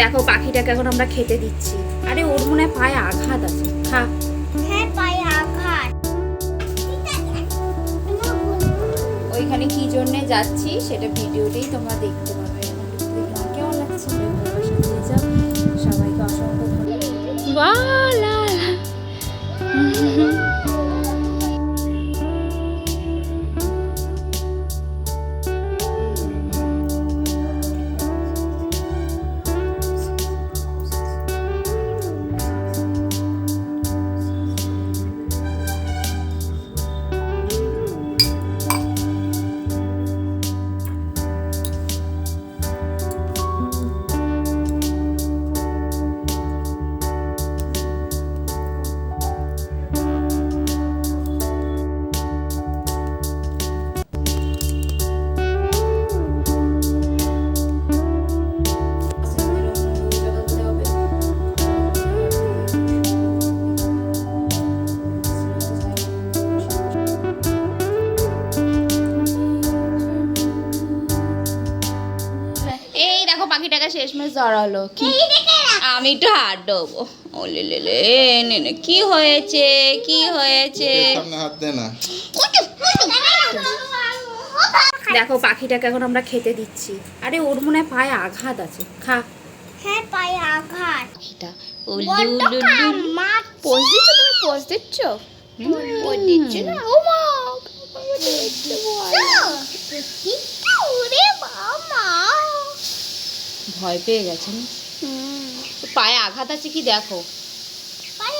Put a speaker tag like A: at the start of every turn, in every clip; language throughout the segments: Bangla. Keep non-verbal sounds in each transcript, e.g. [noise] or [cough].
A: দেখো পাখিটাকে এখন আমরা খেতে দিচ্ছি। আরে ওর মনে পায়ে আঘাত আছে। খা।
B: হ্যাঁ পায়ে আঘাত।
A: ওইখানে কি জন্যে যাচ্ছি সেটা ভিডিওতেই তোমরা দেখতে পাবে। কেমন লাগছে? সবাইকে অসংখ্য ধন্যবাদ। জড়ালো কি আমি একটু হাত দেবো ও লে লে লে নে নে কি হয়েছে কি হয়েছে
C: হাত দে না
A: দেখো পাখিটাকে এখন আমরা খেতে দিচ্ছি আরে ওর মনে হয় পায়ে আঘাত আছে খা
B: হ্যাঁ পায়ে আঘাত কামাত
A: পোজ দিচ্ছ তুমি পোজ দিচ্ছ পোজ দিচ্ছ না ও মা
B: তো ওরে বাবা
A: ভয় পেয়ে গেছেন। পায়ে আঘাত আছে কি দেখো?
B: পায়ে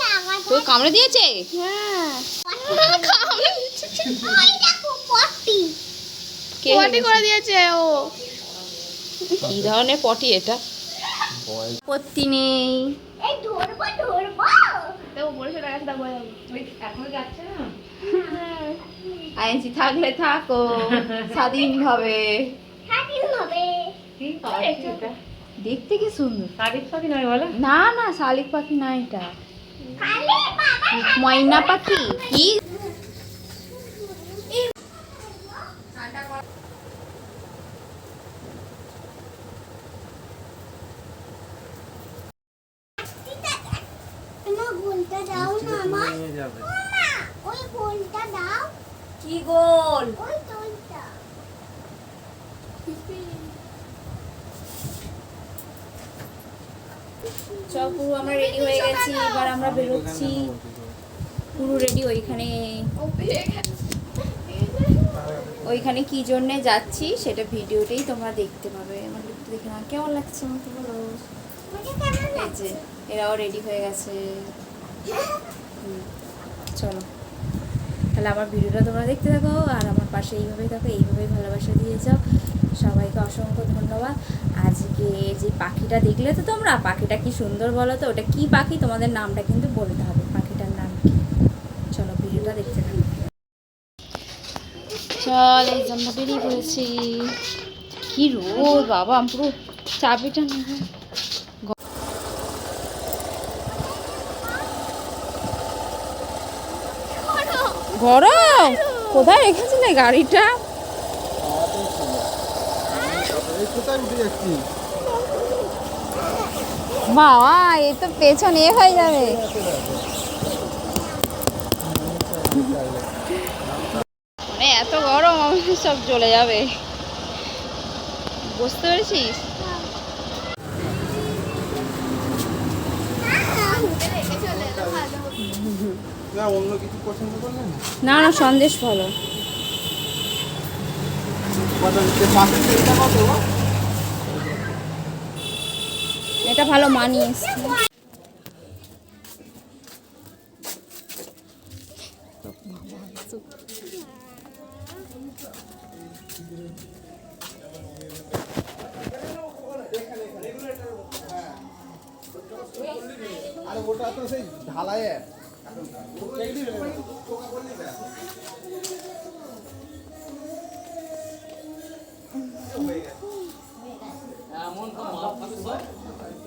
A: তোর কামড়ে দিয়েছে?
B: হ্যাঁ। [laughs] পটি।
A: করে দিয়েছে ও। কি ধরনের পটি এটা? পত্তি নেই।
B: এই ধরবো ধরবো।
A: আইনছি থাকলে থাকো স্বাধীন হবে।
B: স্বাধীন হবে।
A: দেখতে কি সুন্দর?
D: শালিক পাখি নয় বলো?
A: না না শালিক পাখি না এটা। ময়না পাখি? কি?
B: দাও না আমার ওই গোলটা দাও।
A: কি গোল
B: ওই তোলটা
A: সব পুরো আমরা রেডি হয়ে গেছি, এবার আমরা বেরোচ্ছি। পুরো রেডি ওইখানে ওইখানে কি জন্যে যাচ্ছি, সেটা ভিডিওতেই তোমরা দেখতে পাবে। আমার দেখতে দেখে না কেমন লাগছে আমাকে বলো? এই যে, এরাও রেডি হয়ে গেছে। চলো। তাহলে আমার ভিডিওটা তোমরা দেখতে থাকো, আর আমার পাশে এইভাবেই থাকো, এইভাবেই ভালোবাসা দিয়ে যাও। সবাইকে অসংখ্য ধন্যবাদ। আজকে যে পাখিটা দেখলে তো তোমরা, পাখিটা কি সুন্দর বলো তো? ওটা কি পাখি? তোমাদের নামটা কিন্তু বলতে হবে পাখিটার নাম কি? চলো, ভিডিওটা দেখতে চল, এই জন্য বেরিয়ে পড়েছি। কি রোদ, বাবা আমি পুরো চাবিটা নেব গরম! কোথায় রেখেছিলে গাড়িটা
C: এই কোথায় উঠে যাচ্ছি
A: বাবা এ তো পেছন এ হয়ে যাবে। মানে এত গরম সব চলে যাবে। বুঝতে পেরেছিস?
C: না
A: না? সন্দেশ ভালো
C: কত দিচ্ছে পাশের চেষ্টা কত
A: এটা ভালো মানিয়ে
C: আরে ওটা তো সেই ঢালাইয়ের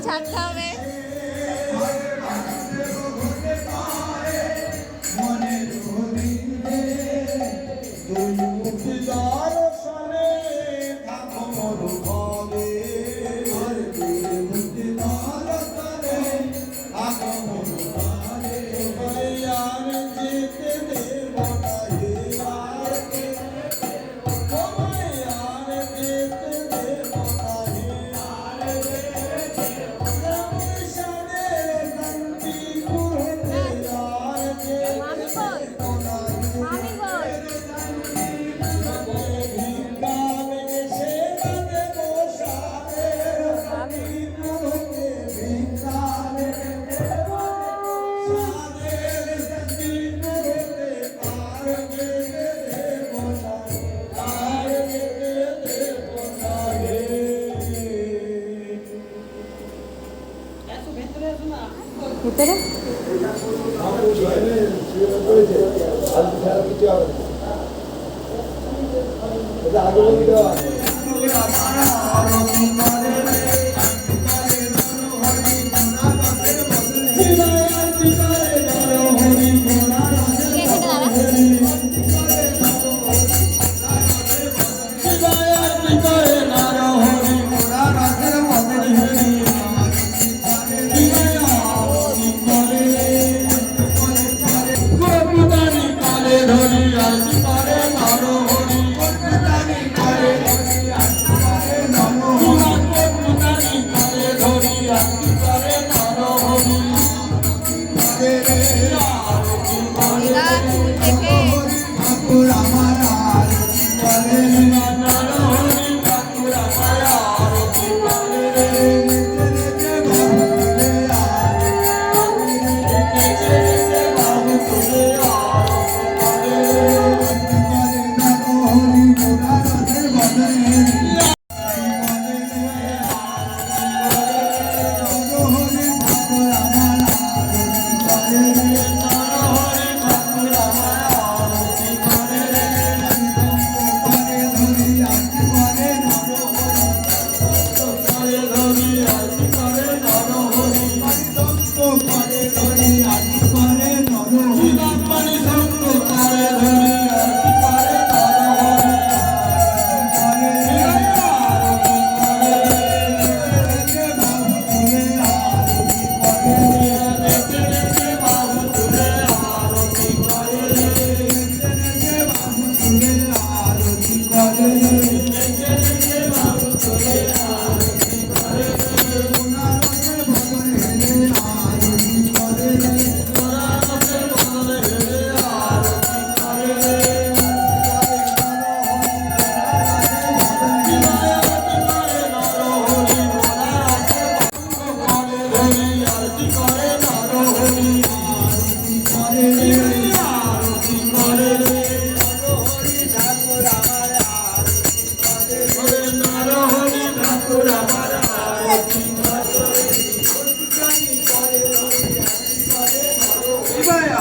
E: ভিডিও করে নিয়ে ছাড়তে হবে কে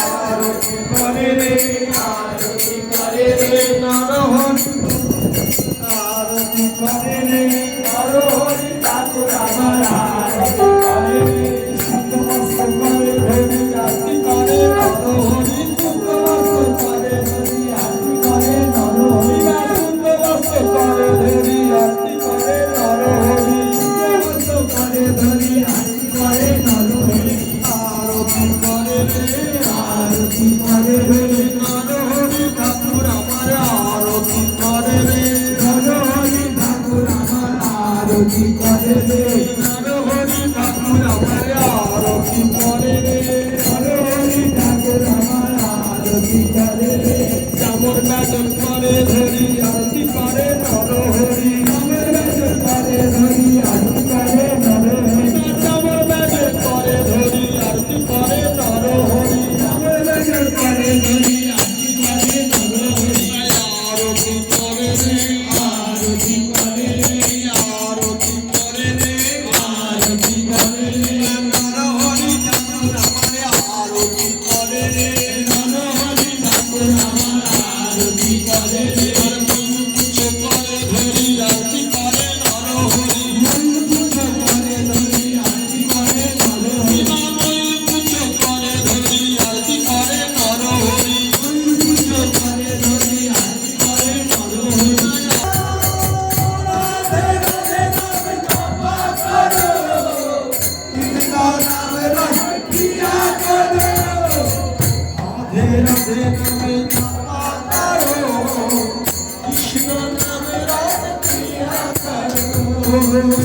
F: আরতি করে রে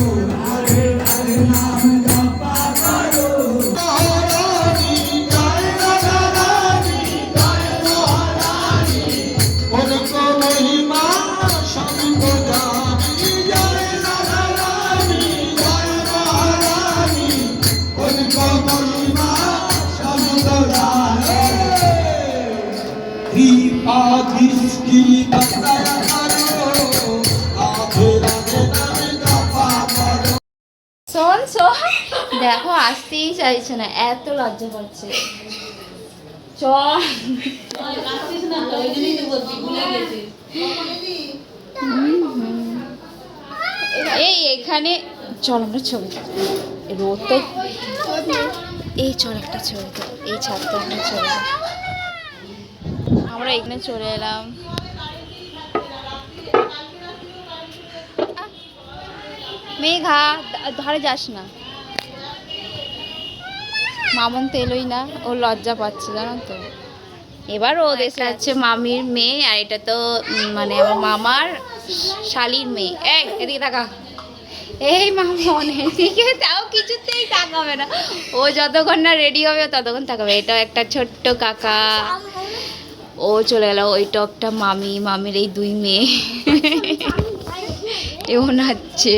F: Thank you.
A: শোন শোন। দেখো আসতেই চাইছে না এত লজ্জা করছে। চল এই এখানে চল আমরা ছবি তুলি। রোদ তো। এই চল একটা ছবি এই ছাদটা আমরা এলাম। আমরা এখানে চলে এলাম। মেঘা ধারে যাস না। মামন তো এলোই না ও লজ্জা পাচ্ছে জানো তো। এবার ও দেশে যাচ্ছে মামির মেয়ে আর এটা তো মানে আমার মামার শালির মেয়ে। এই এদিকে তাকা। এই মামন এদিকে তাও কিছুতেই তাকাবে না। ও যতক্ষণ না রেডি হবে ততক্ষণ তাকাবে। এটাও একটা ছোট্ট কাকা। ও চলে গেল ওইটা একটা মামি মামির এই দুই মেয়ে। এও নাচছে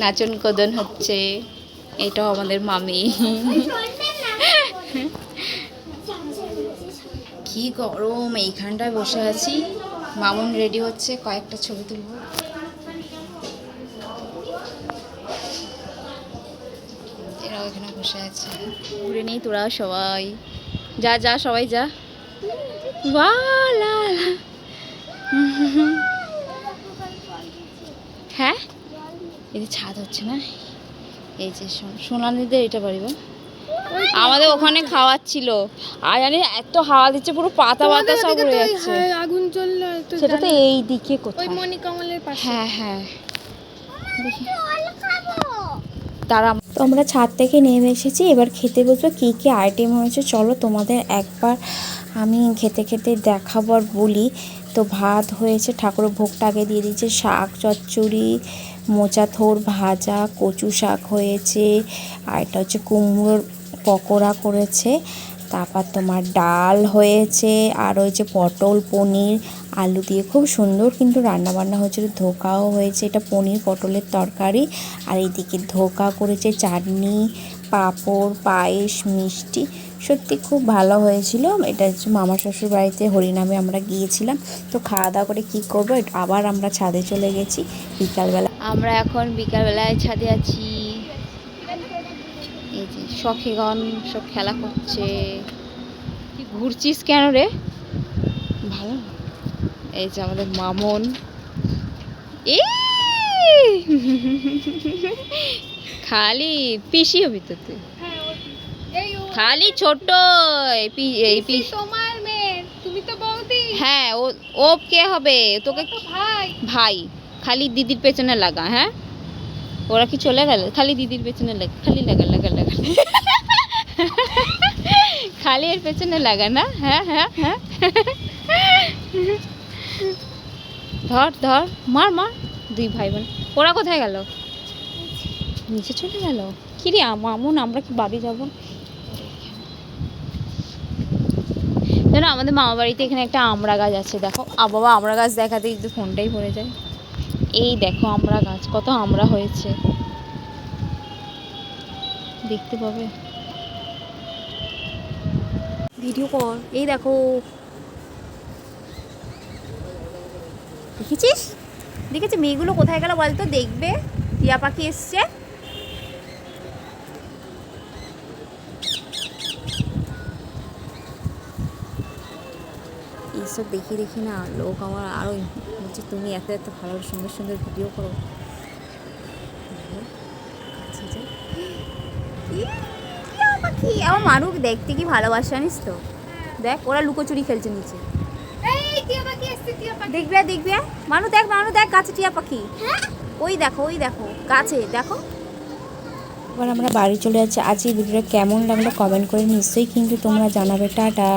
A: নাচন কদন হচ্ছে এটাও আমাদের মামি। কি গরম এইখানটায় বসে আছি। মামুন রেডি হচ্ছে কয়েকটা ছবি তুলবো। এরাও এখানে বসে আছে। ঘুরে নেই তোরা সবাই। যা যা সবাই যা। বাহ, লা, লা। হ্যাঁ এই ছাদ হচ্ছে না? এই যে সোনালিদের এটা পারিব আমাদের ওখানে খাওয়াচ্ছিল। আর জানি এত হাওয়া দিচ্ছে পুরো পাতা পাতা সব উড়ে যাচ্ছে।
B: আগুন জ্বললো
A: সেটা তো এই দিকে
B: ওই
A: কোথায়?
B: মণিকমলের পাশে।
A: হ্যাঁ হ্যাঁ। দেখি। তারা তো আমরা ছাদ থেকে নেমে এসেছি এবার খেতে বসবো কী কী আইটেম হয়েছে চলো তোমাদের একবার আমি খেতে খেতে দেখাবো আর বলি। তো ভাত হয়েছে। ঠাকুরের ভোগটা আগে দিয়ে দিয়েছে। শাক, চচ্চড়ি, মোচা, থোর ভাজা, কচু শাক হয়েছে। আর এটা হচ্ছে কুমড়োর পকোড়া করেছে। তারপর তোমার ডাল হয়েছে। আর হয়েছে পটল, পনির, আলু দিয়ে খুব সুন্দর কিন্তু রান্না বান্না হয়েছিল ধোকাও হয়েছে। এটা পনির, পটলের তরকারি। আর এইদিকে ধোকা করেছে চাটনি পাঁপড়, পায়েস, মিষ্টি সত্যি খুব ভালো হয়েছিল। এটা হচ্ছে মামা শ্বশুর বাড়িতে হরিনামে আমরা গিয়েছিলাম। তো খাওয়া দাওয়া করে কী করব? আবার আমরা ছাদে চলে গেছি বিকালবেলা। আমরা এখন বিকালবেলায় ছাদে আছি। এই যে শখেগণ সব খেলা করছে। ঘুরছিস কেন রে? ভালো এই যে আমাদের মামন। এই! খালি পিসি হবি তো তুই খালি ছোট এই
B: তোমার মেয়ে তুমি তো বৌদি।
A: হ্যাঁ ও ও কে হবে? তোকে
B: ভাই।
A: ভাই খালি দিদির পেছনে লাগা হ্যাঁ? ওরা কি চলে গেল? খালি দিদির পেছনে লাগা খালি লাগা লাগা লাগা। খালি এর পেছনে লাগা না? হ্যাঁ হ্যাঁ হ্যাঁ। ধর ধর মার মার। দুই ভাই বোন। ওরা কোথায় গেল? নিচে চলে গেল? কি রে আমরা কি বাড়ি যাব? জানো আমাদের মামা বাড়িতে এখানে একটা আমড়া গাছ আছে, দেখো। বাবা আমড়া গাছ দেখাতে কিন্তু ফোনটাই পড়ে যায়। এই দেখো আমড়া গাছ, কত আমড়া হয়েছে। দেখতে পাবে। ভিডিও কর এই দেখো। দেখেছিস? দেখেছি, মেয়েগুলো কোথায় গেল বলতো? দেখবে? টিয়া পাখি এসছে। এইসব দেখি দেখি না লোক আমার আরও বলছে তুমি এত এত ভালো সুন্দর সুন্দর ভিডিও করো। কাছে যাই। ই, টিয়া পাখি আমার মানুষ দেখতে কি ভালোবাসে জানিস তো? দেখ ওরা লুকোচুরি খেলছে নিচে। দেখবে দেখবে মানু দেখ মানু দেখ গাছে টিয়া পাখি। ওই দেখো ওই দেখো গাছে দেখো। এবার আমরা বাড়ি চলে যাচ্ছি। আজ এই ভিডিওটা কেমন লাগল কমেন্ট করে নিশ্চয়ই কিন্তু তোমরা জানাবে। টাটা।